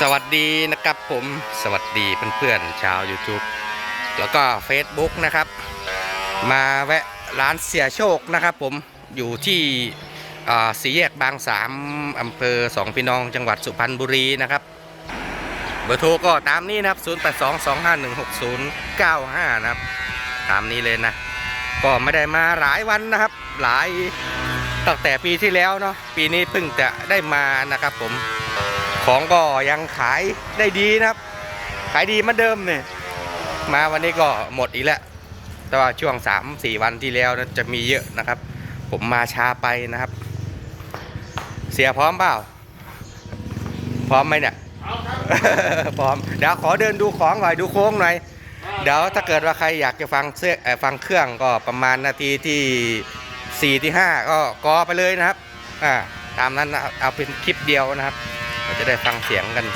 สวัสดีนะครับผมสวัสดีเพื่อนๆชาว YouTube แล้วก็ Facebook นะครับ มาแวะร้านเสียโชคนะครับผมอยู่ที่อ่าสีแยกบางสามอำเภอสองพี่น้องจังหวัดสุพรรณบุรีนะครับ เบอร์โทรก็ตามนี้นะครับ 0822516095 นะครับ ตามนี้เลยนะ ก็ไม่ได้มาหลายวันนะครับ หลายตั้งแต่ปีที่แล้วเนาะปีนี้เพิ่งจะได้มานะครับผม ของก็ยังขายได้ดีนะครับ ขายดีเหมือนเดิมเนี่ยมาวันนี้ก็หมดอีกแล้ว แต่ว่าช่วง 3-4 วันที่แล้วนะจะมีเยอะนะครับ ผมมาช้าไปนะครับ เสียพร้อมเปล่า พร้อมไหมเนี่ยพร้อมเดี๋ยวขอเดินดูของหน่อยดูโค้งหน่อยเดี๋ยวถ้าเกิดว่าใครอยากจะฟังเสื้อฟังเครื่องก็ประมาณนาทีที่ 4 ที่ 5 ก็กอไปเลยนะครับอ่าตามนั้นเอาเป็นคลิปเดียวนะครับ จะได้ฟังเสียงกัน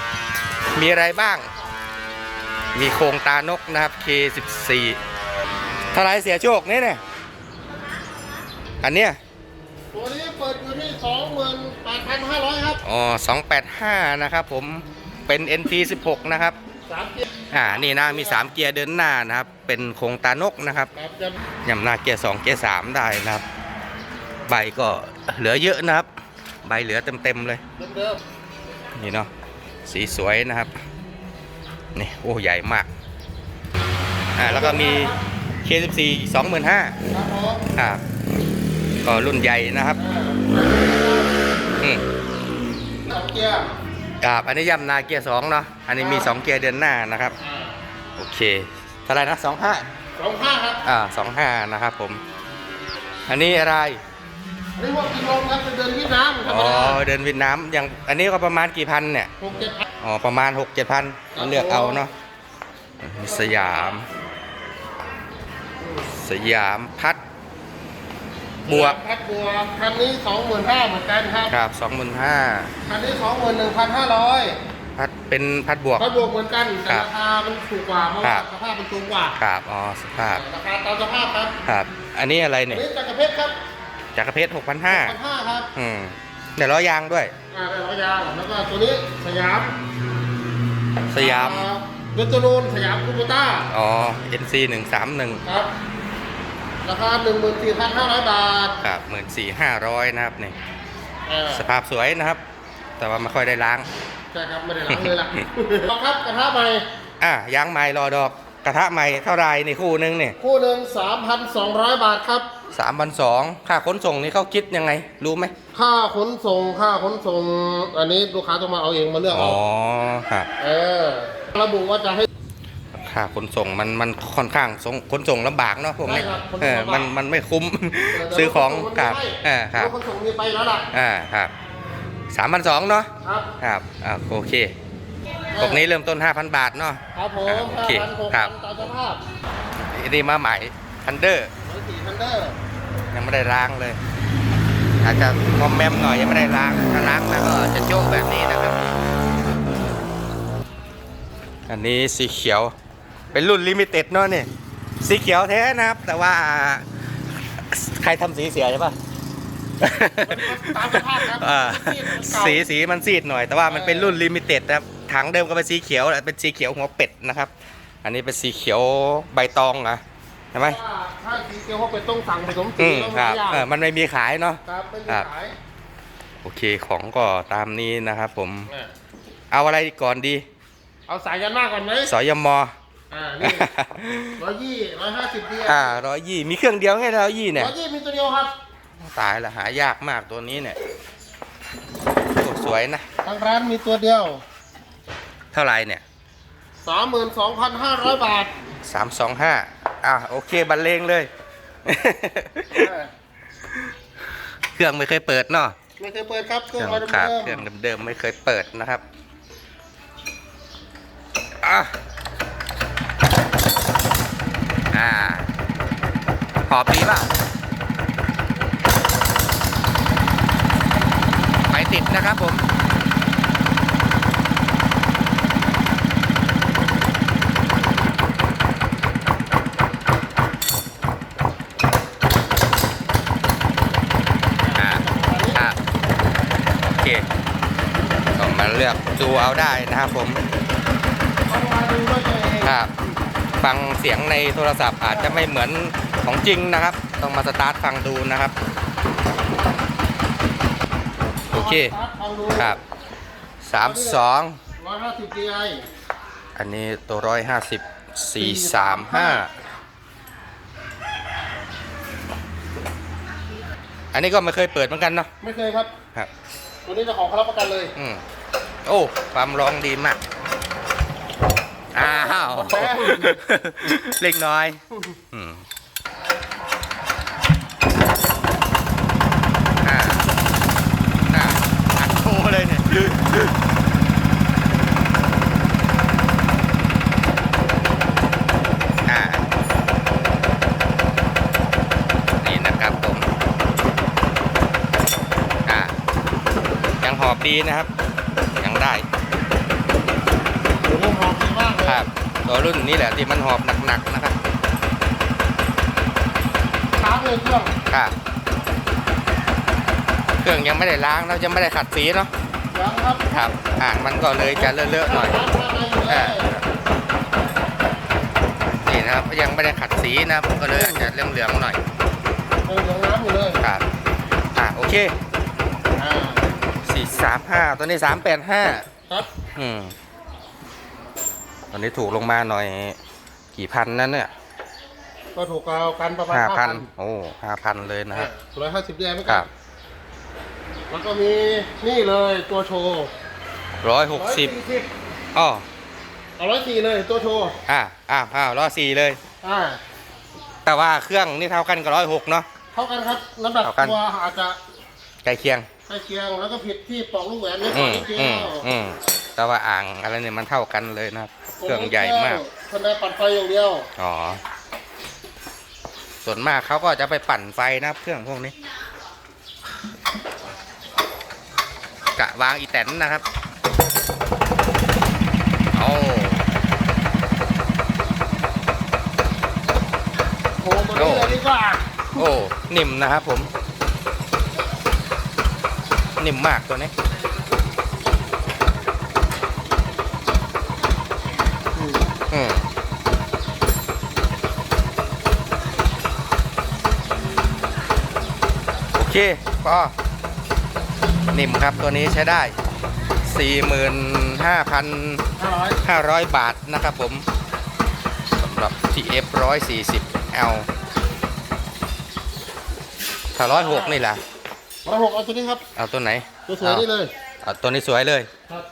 มีอะไรบ้าง มีโครงตานกนะครับ K14 เท่าไรเสียโชคนี่เนี่ยอันเนี้ยตัวนี้เปิดอยู่ที่สองหมื่นแปดพันห้าร้อยครับอ๋อ285 นะครับผมเป็น NT16 นะครับสามเกียร์อ่า นี่นะ มี 3 เกียร์เดินหน้านะครับ เป็นโครงตานกนะครับครับจะยำหน้าเกียร์2เกียร์3ได้นะครับ ใบก็เหลือเยอะนะครับ ใบเหลือเต็มๆเลยเดิม นี่เนาะสีสวยนะครับนี่โอ้ใหญ่มากอ่าแล้วก็มี K14 25,000ๆครับผมครับก็รุ่นใหญ่นะครับอืมสองเกียร์กับอันนี้ย่ำนาเกียร์สองเนาะอันนี้มี2เกียร์เดินหน้านะครับโอเคเท่าไหรนะ25สองห้าครับอ่า25นะครับผม อันนี้อะไร อันนี้พวกกินลมครับเป็นเดินเวียดนามธรรอ๋มอดาเดินเวียดนามอย่างอันนี้ก็ประมาณกี่พันเนี่ย หกเจ็ดพัน อ๋อ ประมาณ 6 7 พันเลือกเอาเนาะสยาม สยามพัด บวก พัดบวกคันนี้สองหมื่นห้าเหมือนกันครับครับสองหมื่นห้าคันนี้สองหมื่นหนึ่งพันห้าร้อยพัดเป็นพัดบวก พัดบวกเหมือนกันแต่ครับราคามันถูกกว่าเพราะครัว่าบสภาพมันสูงกว่าครับ อ๋อ สภาพ ราคาตามสภาพครับครับ อันนี้อะไรอันเนี่ย นี้จักรเพชรครับ จักรเพชรหกพันห้าพันห้าครับอืมเดี๋ยวล้อยางด้วย อ่าได้ร้อยยางแล้วก็ตัวนี้สยามสยามเดนตโนนสยามคูโบต้าอ๋อ NC หนึ่งสามหนึ่งครับราคาหนึ่งหมื่นสี่พันห้าร้อยบาทครับหมื่นสี่ห้าร้อยนะครับนี่เออสภาพสวยนะครับ แต่ว่าไม่ค่อยได้ล้าง ใช่ครับไม่ได้ล้างเลยล่ะลองครับกระทะใหม่อะยางใหม่รอดอก กระทะใหม่เท่าไรนี่คู่นึงเนี่ยคู่หนึ่งสามพันสองร้อยบาทครับ สามพันสองค่าขนส่งนี่เขาคิดยังไง รู้ไหมค่าขนส่งค่าขนส่ง อันนี้ลูกค้าต้องมาเอาเองมาเลือกอ๋เอาอครับเออระบุว่าจะให้ ค่าขนส่งมันมันค่อนข้างส่งขนส่งลำบากเนาะพวกนี้ใช่ครับขนส่งเออลำบากมันมันไม่คุ้มซื้อของครับเออครับ ขนส่งนี่ไปแล้วล่ะอ่าครับสามพันสองเนาะครับครับอ่าโอเคพวกนี้เริ่มต้น 5,000 บาทเนาะ ครับผมอ่าโอห้าเคพันหกครัพับ นตามสภาพอันนี้มาใหม่ทันเดอร์ร้ อยสี่พันเดอร์ยังไม่ได้ล้างเลยอาจจะงอมแมมหน่อยยังไม่ได้ล้างถ้าล้างแล้วก็จะโยกแบบนี้นะครับ อันนี้สีเขียว เป็นรุ่นลิมิเต็ดเนาะนี่สีเขียวแท้นะครับ แต่ว่าใครทำสีเสียใช่ปะตามสภาพครับอ่าเก่าสีสีมันซีดหน่อย แต่ว่ามันเป็นรุ่นลิมิเต็ดนะครับถังเดิมก็เป็นสีเขียวแหละเป็นสีเขียวหัวเป็ดนะครับ อันนี้เป็นสีเขียวใบตองนะ ใช่ไหมว่าถ้าสีเขียวเขาเป็นต้องสั่งผสมสีอืมแล้วครับไม่ยากเออมันไม่มีขายเนาะ ครับไม่มีครับ ขายโอเคของก็ตามนี้นะครับผมเนี่ยเอาอะไรก่อนดี เอาสายยันมากก่อนไหมสอยมอ่านี่ร้อยยี่ร้อยห้าสิบเดียวอ่าร้อยยี่มีเครื่องเดียวแค่ร้อยยี่เนี่ย ร้อยยี่มีตัวเดียวครับ ตายละหายากมากตัวนี้เนี่ยโอ้สวยนะ ทางร้านมีตัวเดียว เท่าไหรเนี่ยสามหมื่นสองพันห้าร้อยบาท สามสองห้า อะโอเคบรรเลงเลย เครื่องไม่เคยเปิดเนาะไม่เคยเปิดครับเคเครื่รื่อองงมาเดิมครับเครื่องเดิมๆไม่เคยเปิดนะครับอะอ่าหอบดีเปล่าไปติดนะครับผม อ่าครับโอ เคก็มาเลือกดูเอาเราได้นะครับผมเอามาดูด้วยตัวเองครับฟังเสียงในโทรศัพท์อาจจะไม่เหมือนของจริงนะครับ ต้องมาสตาร์ทฟังดูนะครับ โอเคเอาดูครับสามสองร้อยห้าสิบดีไออันนี้ตัวร้อยห้าสิบสี่สามห้าอันนี้ก็ไม่เคยเปิดเหมือนกันเนาะไม่เคยครับครับตัวนี้เจะของเขารับประกันเลย อืม โอ้ ความร้องดีมาก อ้าว เล็กน้อยอืมอ่าอ่าอัดโูเลยเนี่ยอ่านี่นะครับผมอ่ายังหอบดีนะครับ ยังได้ ตัวนี้หอมดีมากเลย ครับ ตัวรุ่นนี้แหละที่มันหอบหนักๆนะครับค้างเลยเครื่องครับเครื่องยังไม่ได้ล้างแล้วยังไม่ได้ขัดสีเนาะยังครับครับอ่างมันก็เลยจะเลอะๆหน่อยค้างมาอยู่เลอ่ายนี่นะครับยังไม่ได้ขัดสีนะครับก็เลยอาจจะเหลืองๆหน่อยยังเหลืองน้ำอยู่เลยครับอ่าโอเคอ่าสี่สามห้าตัวนี้สามแปดห้าครับอืม ตอนนี้ถูกลงมาหน่อยกี่พันนั่นเนี่ย ก็ถูกกาวกันประมาณห้าพัน5,000โอ้ห้าพันเลยนะครับร้อยห้าสิบดีไอไม่คกัรันบแล้วก็มีนี่เลยตัวโชว์ร้อยหกสิบอ๋อเอาร้อยสี่เลยตัวโชว์อ่าอ้าวอ้าวร้อยสี่เลย อ่า แต่ว่าเครื่องนี่เท่ากันกับร้อยหกเนาะ เท่ากันครับน้ำหนักเท่ากัน ตัวอาจจะใกล้เคียง ใกล้เคียงแล้วก็ผิดที่ปลอกลูกแหวนนิดอืมเดียอืมวอืมแต่ว่าอ่างอะไรเนี่ยมันเท่ากันเลยนะครับ เครื่องใหญ่มากทันได้ปัดไฟอย่างเดียวอ๋อส่วนมากเขาก็จะไปปั่นไฟนะครับเครื่องพวกนี้ กะวางอีแตนนะครับโอ้โอ้ตัวนี้เลยดีกว่าโอ้ นิ่มนะครับผม นิ่มมากตัวนี้ โอเคพอนิ่มครับตัวนี้ใช้ได้ 45,500ห้าร้อยบาทนะครับผมสำหรับ TF 140 L ถ้า106นี่ล่ะร้อยหกเอาตัวนี้ครับ เอาตัวไหน ตัวสวยนี่เลยเอาตัวนี้สวยเลยครับ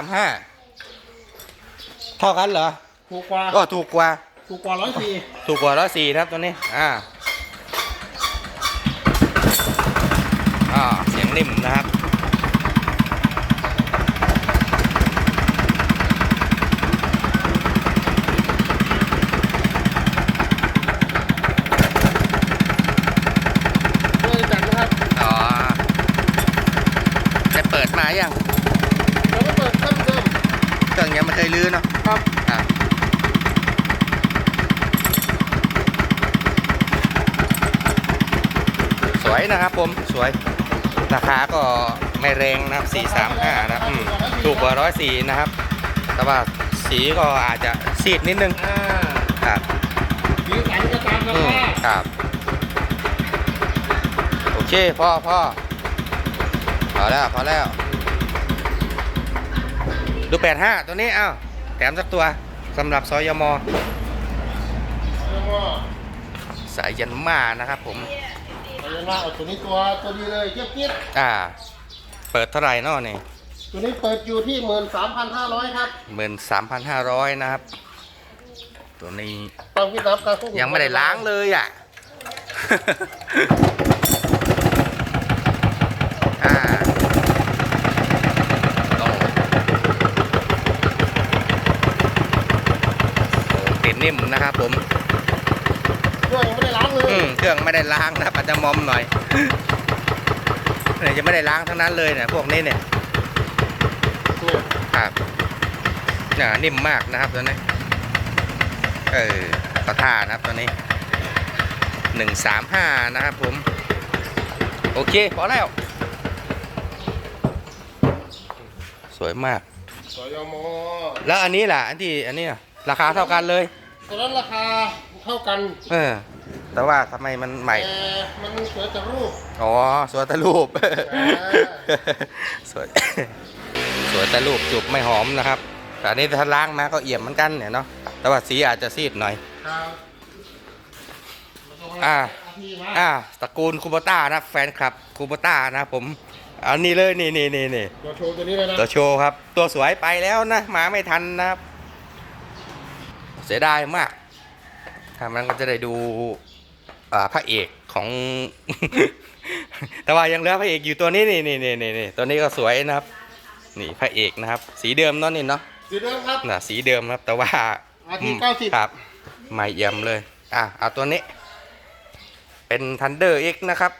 435เท่ากันเหรอ ถูกกว่าก็ถูกกว่า ถูกกว่าร้อยสี่ถูกกว่าร้อยสี่ครับตัวนี้ อ่า อ่าเสียงนิ่มนะครับด้วยจัดนะครับอ๋อได้เปิดมายังแล้วก็เปิดเครื่องเดิมเครื่องยังไม่เคยลื้อเนาะครับอะสวยนะครับผม สวย ราคาก็ไม่แรงนะครับ 435 นะครับอืมถูกกว่า104 นะครับ แต่ว่าสีก็อาจจะซีดนิดนึงอ่าครับสีสันก็ตามราอืมคาครับ โอเคพ่อพ่อพอแล้วพอแล้ว ดู 85 ตัวนี้อ้าวแถมสักตัวสำหรับซอยมแล้วก็สายยันมานะครับผม เอาอย่างว่าเอาตัวนี้ตัวตัวดีเลยเจี๊ยบเจี๊ยบอ่า เปิดเท่าไหร่เนอนี่ตัวนี้เปิดอยู่ที่หมื่นสามพันห้าร้อยครับหมื่นสามพันห้าร้อยนะครับ ตัวนี้ต้องพิจารณาการควบคุยังไม่ได้ล้างเลยอะ อ่าโอ้โอ้ติดนิ่มนะครับผม เครื่องยังไม่ได้ล้างเลยอืมเครื่องไม่ได้ล้างนะครับอาจจะมอมหน่อยเนี่ยจะไม่ได้ล้างทั้งนั้นเลยเนี่ยพวกนี้เนี่ยเนี่ยครับเนี่ยนิ่มมากนะครับตัวนี้เออก็ท่านะครับตัวนี้หนึ่งสามห้านะครับผม โอเคพอแล้ว สวยมากสยมแล้วอันนี้ล่ะ อันที่อันนี้อะราคาเท่ากันเลยตอนนั้นราคา เท่ากันเออ แต่ว่าทำไมมันใหม่ แต่มันสวยจากรูป อ๋อ สวยแต่รูปอ่าสวย สวยแต่รูปจูบไม่หอมนะครับแต่อันนี้ถ้าล้างมาก็เอี่ยมเหมือนกันเนี่ยเนาะ แต่ว่าสีอาจจะซีดหน่อย ครับอ่าทีมาอ่า ตระกูลคูโบต้านะ แฟนคลับคูโบต้านะผมเอานี่เลยนี่นี่นี่นี่ ตัวโชว์ตัวนี้เลยนะตัวโชว์ครับ ตัวสวยไปแล้วนะ มาไม่ทันนะครับ เสียดายมาก ถ้ามันก็จะได้ดูอ่าพระเอกของ แต่ว่ายังเหลือพระเอกอยู่ตัวนี้นี่นี่นี่นี่นี่ตัวนี้ก็สวยนะครับ นี่พระเอกนะครับ สีเดิมเนาะนี่เนาะสีเดิมครับน่ะสีเดิมครับ แต่ว่าอาทิตย์อืมเก้าสิบครับใหม่เยี่ยมเลย อะเอาตัวนี้ เป็น Thunder X นะครับ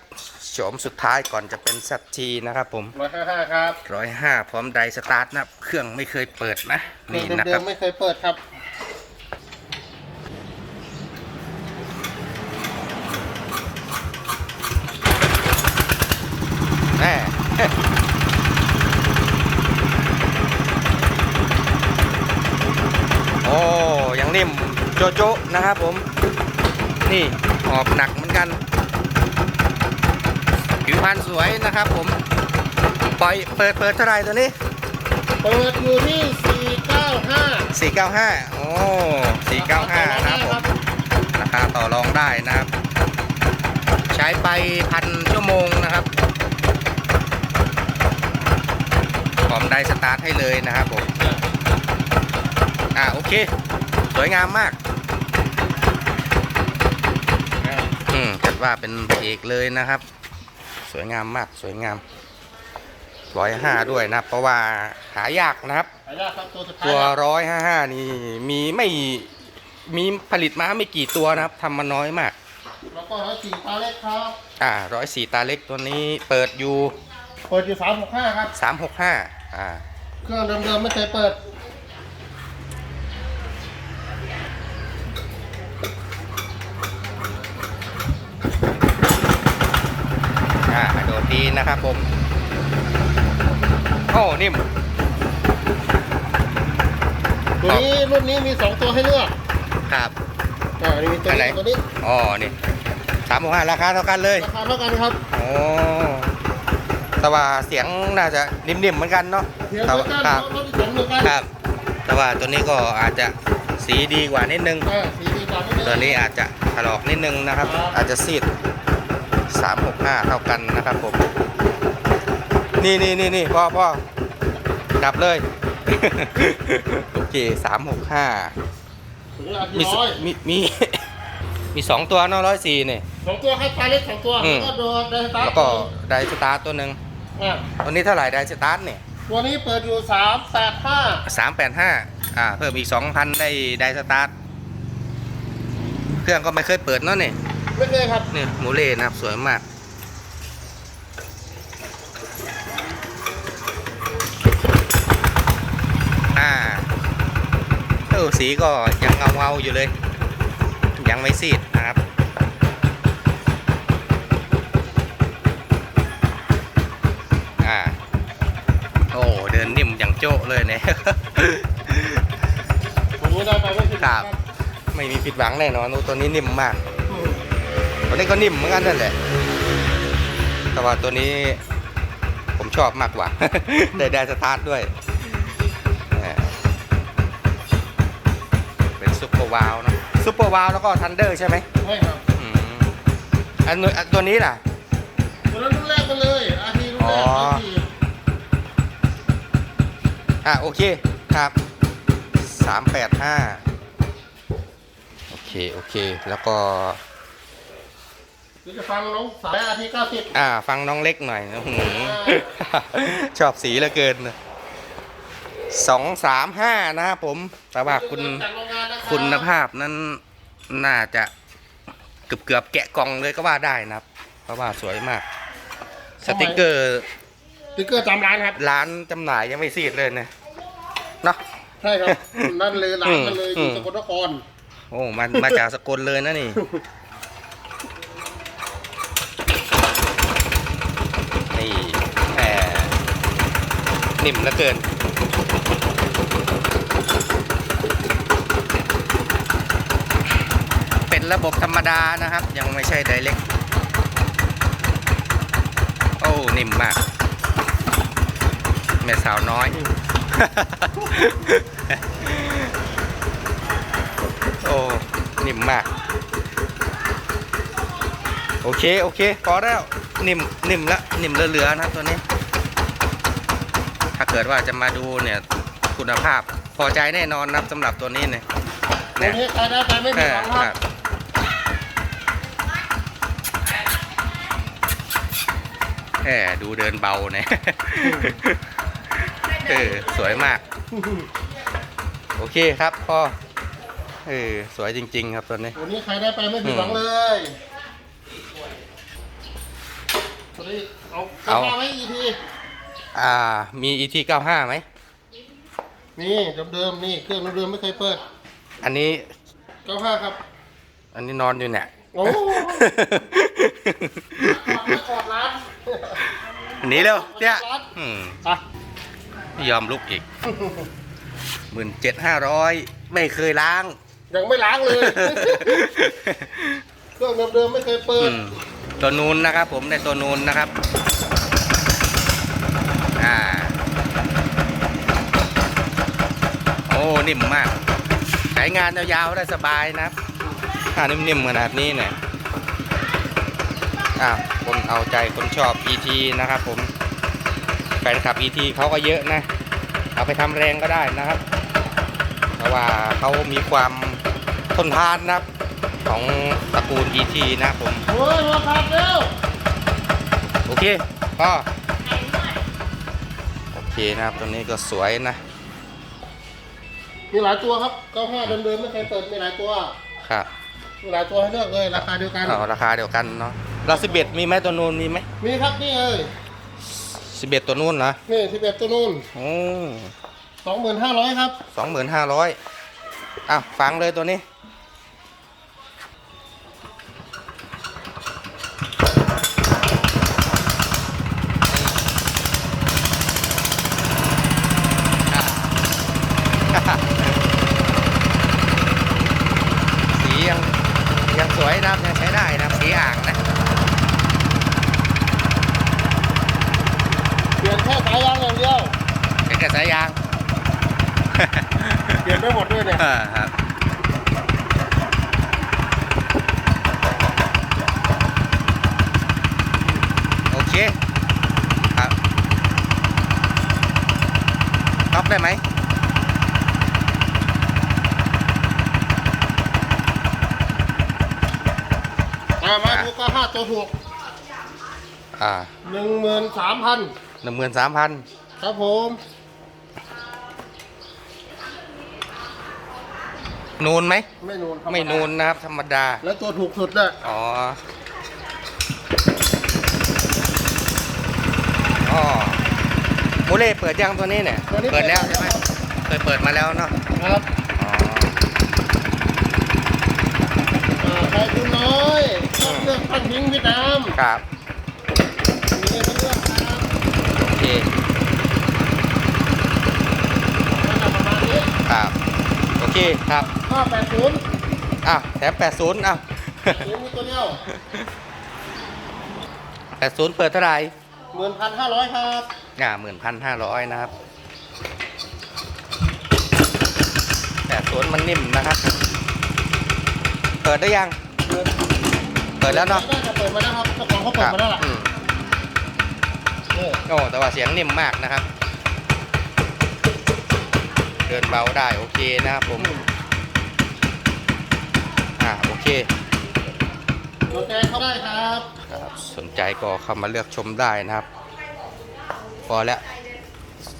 โฉมสุดท้ายก่อนจะเป็น ZT นะครับผมร้อยห้าห้าครับร้อยห้าพร้อมไดสตาร์ทนะครับเครื่องไม่เคยเปิดนะนี่เดิมนะเดิครัมบไม่เคยเปิดครับ แน่ โอ้ยังนิ่มโจโจะนะครับผม นี่ออกหนักเหมือนกันผิวพรรณสวยนะครับผมปล่อยเปิดเปิดเท่าไหรตัวนี้ เปิดอยู่ที่สี่เก้าห้า495 โอ้495 นะครับผมราคาต่อรองได้นะครับ ใช้ไปพันชั่วโมงนะครับพร้อมได้สตาร์ทให้เลยนะครับผม อ่าโอเค สวยงามมาก มจัดว่าเป็นพระเอกเลยนะครับ สวยงามมากสวยงามร้อยห้าด้วยนะครับเพราะว่าหายากนะครับขายยากครับตัวสุดท้ายตัวครับร้อยห้าห้านี่มีไม่มีผลิตมาไม่กี่ตัวนะครับทำมาน้อยมาก แล้วก็ร้อยสี่ตาเล็กครับ อ่าร้อยสี่ตาเล็กตัวนี้เปิดอยู่ เปิดอยู่สามหกห้าครับสามหกห้าอ่า เครื่องเดิมๆไม่เคยเปิด อ่าโดดดีนะครับผม โอ้นิ่ม ตัวนี้รุ่นนี้มีสองตัวให้เลือกครับอ่านี่มีตัวอันไหน นี้ตัวนี้อ๋อ นี่สามหกห้าราคาเท่ากันเลย ราคาเท่ากันครับโอ้แต่ว่าเสียงน่าจะนิ่มๆเหมือนกันเนาะเพียงแต่เท่าว่ากันครับรถที่สองเหมือนกันครับ แต่ว่าตัวนี้ก็อาจจะสีดีกว่านิดนึง อ่าสีดีกว่านิดนึง ตัวนี้อาจจะถลอกนิดนึงนะครับ ครับ อาจจะซีด 365เท่ากันนะครับผม นี่นี่นี่นี่พ่อพ่อดับเลยโอเค365ถึงอาทิมีตย์สร้อยมีมีมีสองตัวเนาะร้อยสี่นี่สองตัวให้ตาเล็กสองตัวอืมแล้วก็โดนไดสตาร์ทแล้วก็ไดสตาร์ทตัวหนึ่งอ่าตัวนี้เท่าไหร่ไดสตาร์ทเนี่ยตัวนี้เปิดอยู่สามแปดห้าสามแปดห้าอ่าเพิ่มอีกสองพันได้ไดสตาร์ทเครื่องก็ไม่เคยเปิดเนาะนี่ ไม่เคยครับนี่หมูเล่นะครับสวยมากอ่าเออสีก็ยังเงาเงาๆอยู่เลย ยังไม่ซีดนะครับอ่าโอ้เดินนิ่มอย่างโจ้เลยเนี่ยผมไม่ได้ไปไม่ผิดครับ ไม่มีผิดหวังแน่นอนโอ้ตัวนี้นิ่มมาก ตัวนี้ก็นิ่มเหมือนกันนั่นแหละ แต่ว่าตัวนี้ผมชอบมากกว่า ได้ได้สตาร์ทด้วยแหมเป็นซุปเปอร์วาลนะซุปเปอร์วาลแล้วก็ทันเดอร์ใช่ไหมใช่ครับอืมอันนู้นอันตัวนี้ล่ะ ตัวนั้นรุ่นแรกกันเลยอาทีรุ่นแรกอ๋อ อาทีอะโอเคครับสามแปดห้าโอเค โอเค แล้วก็ เดี๋ยวจะฟังน้องสายอาทีเก้าสิบอ่า ฟังน้องเล็กหน่อยอื้อหือชอบสีเหลือเกินสองสามห้านะครับผมแต่ว่าคุณ จากโรงงานนะครับคุณภาพนั้นน่าจะเกือบเกือบๆแกะกล่องเลยก็ว่าได้นะครับ เพราะว่าสวยมาก สติกเกอร์สติ๊กเกอร์ตามร้านครับ ร้านจำหน่ายยังไม่ซีดเลยนะเนาะ ใช่ครับ นั่นเลยร้านกันเลยออืยู่ม สกลนคร โอ้มันมาจากสกลเลยนะนี่ นิ่มเหลือเกิน เป็นระบบธรรมดานะครับ ยังไม่ใช่ไดเล็ก โอ้ นิ่มมากแม่สาวน้อย โอ้ นิ่มมาก โอเค โอเค พอแล้ว นิ่ม นิ่มละ นิ่มเหลือๆนะตัวนี้ ถ้าเกิดว่าจะมาดูเนี่ยคุณภาพพอใจแน่นอนนะครับสำหรับตัวนี้เนี่ยตัวนี้ใครได้ไปไม่เอผิดอหวังคครัรับ บแหมดูเดินเบาเนี่ย เออสวยมาก โอเคครับพ่อเออสวยจริง ๆ ครับตัวนี้ ตัวนี้ใครได้ไปไม่ผิดหวังอืมเลยตัวนี้เอาเอา เอาไว้อีกที อ่า มี ET 95ไหม นี่เดิมๆนี่เครื่องเดิมๆไม่เคยเปิดอันนี้ 95ครับอันนี้นอนอยู่เนี่ย โอ้ไม่กอดร้านหนีเร็วเนี่ยอืมอะไม่ยอมลุกอีกหมื่นเจ็ดห้าร้อยไม่เคยล้าง ยังไม่ล้างเลยเครื่องเดิมๆไม่เคยเปิอืดมตัวนูนนะครับ ผมในตัวนูนนะครับ อ่า โอ้นิ่มมากใช้งานยาวๆได้สบายนะครับถ้านิ่มๆขนาดนี้เนี่ยอ่าคนเอาใจคนชอบ ET นะครับ ผมแฟนคลับ ET เขาก็เยอะนะ เอาไปทำแรงก็ได้นะครับ เพราะว่าเขามีความทนทานนะครับ ของตระกูล ET นะครับผมโอ้ยมาขาดเร็วโอเคก็โอเคนะครับตัวนี้ก็สวยนะ มีหลายตัวครับ95เดิมๆไม่เคยเปิดมีหลายตัวครับมีหลายตัวให้เลือกเลยราคาเดียวกันเอาราคาเดียวกันเนาะลาสิเบตมีไหมตัวนูนมีไหมมีครับนี่เอ้ยสิเบตตัวนูนเหรอนี่11ตัวนู้นโอ้25,000ครับสองหมื่นห้าร้อยอ้าวฟังเลยตัวนี้ สียังยังสวยนะครับยังใช้ได้นะครับสีอ่างนะ เปลี่ยนแค่สายยางอย่างเดียว เป็นกระสายยาง เปลี่ยนได้หมดด้วยเนี่ย อ่าครับ โอเค ครับท็อป ได้ไหมมามาดูก็ห้าตัวถูกอ่าหนึ่งหมื่นสามพันหนึ่งหมื่นสามพันครับผมนูนไหมไม่นูนธรรดาไม่นูนนะครับ ธรรมดา แล้วตัวถูกสุดน่ะอ๋ออ๋อโมเล่เปิดยังตัวนี้เนี่ยเปิดแล้วใช่ไหมเคยเปิดมาแล้วเนาะครับอ๋ออ่าใครทุนน้อยชอบเลือกพันทิ้งเวียดนามครับ มีให้เลือกครับโอเคนั่นน่ะประมาณนี้ครับ โอเคครับห้าแปดศูนย์อ้าวแถม80อ้าวเดี๋ยวมีตัวเดียว80 เปิดเท่าไหร่ หมื่นพันห้าร้อยครับ อ่าหมื่นพันห้าร้อยนะครับ80มันนิ่มนะครับ เปิดได้ยัง เปิดแล้วเนาะน่าจะเปิดมาแล้วครับเจ้าของเขาเปิดมาแล้วล่ะอืมนี่โอ้แต่ว่าเสียงนิ่มมากนะครับ เดินเบาได้โอเคนะครับผม อ่าโอเคสนใจเขาได้ครับครับ สนใจก็เข้ามาเลือกชมได้นะครับ พอแล้ว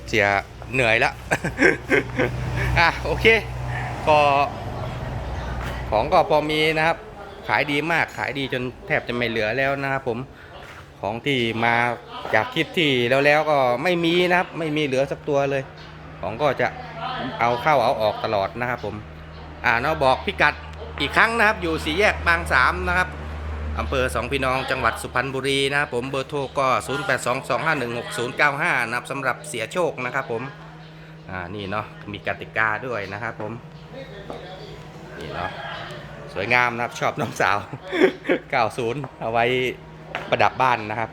เสียเหนื่อยแล้วอะโอเค ก็ของก็พอมีนะครับ ขายดีมากขายดีจนแทบจะไม่เหลือแล้วนะครับผมของที่มาจากคลิปที่แล้วแล้วก็ไม่มีนะครับ ไม่มีเหลือสักตัวเลย ของก็จะเอาเข้าเอาออกตลอดนะครับผม อ่าเนาะบอกพิกัดอีกครั้งนะครับ อยู่สี่แยกบางสามนะครับ อำเภอสองพี่น้องจังหวัดสุพรรณบุรีนะครับผมเบอร์โทรก็ 0822516095 นะครับสำหรับเสียโชคนะครับผมอ่านี่เนาะมีกติกาด้วยนะครับผมนี่เนาะสวยงามนะครับชอบน้องสาว 90 เอาไว้ประดับบ้านนะครับ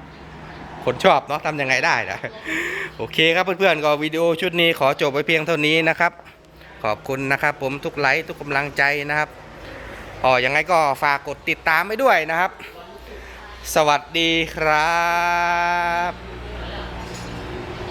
คนชอบเนาะทำยังไงได้นะโอเคครับเพื่อนๆก็วิดีโอชุดนี้ขอจบไปเพียงเท่านี้นะครับ ขอบคุณนะครับผมทุกไลค์ทุกกำลังใจนะครับ อ๋อยังไงก็ฝากกดติดตามไปด้วยนะครับ สวัสดีครับ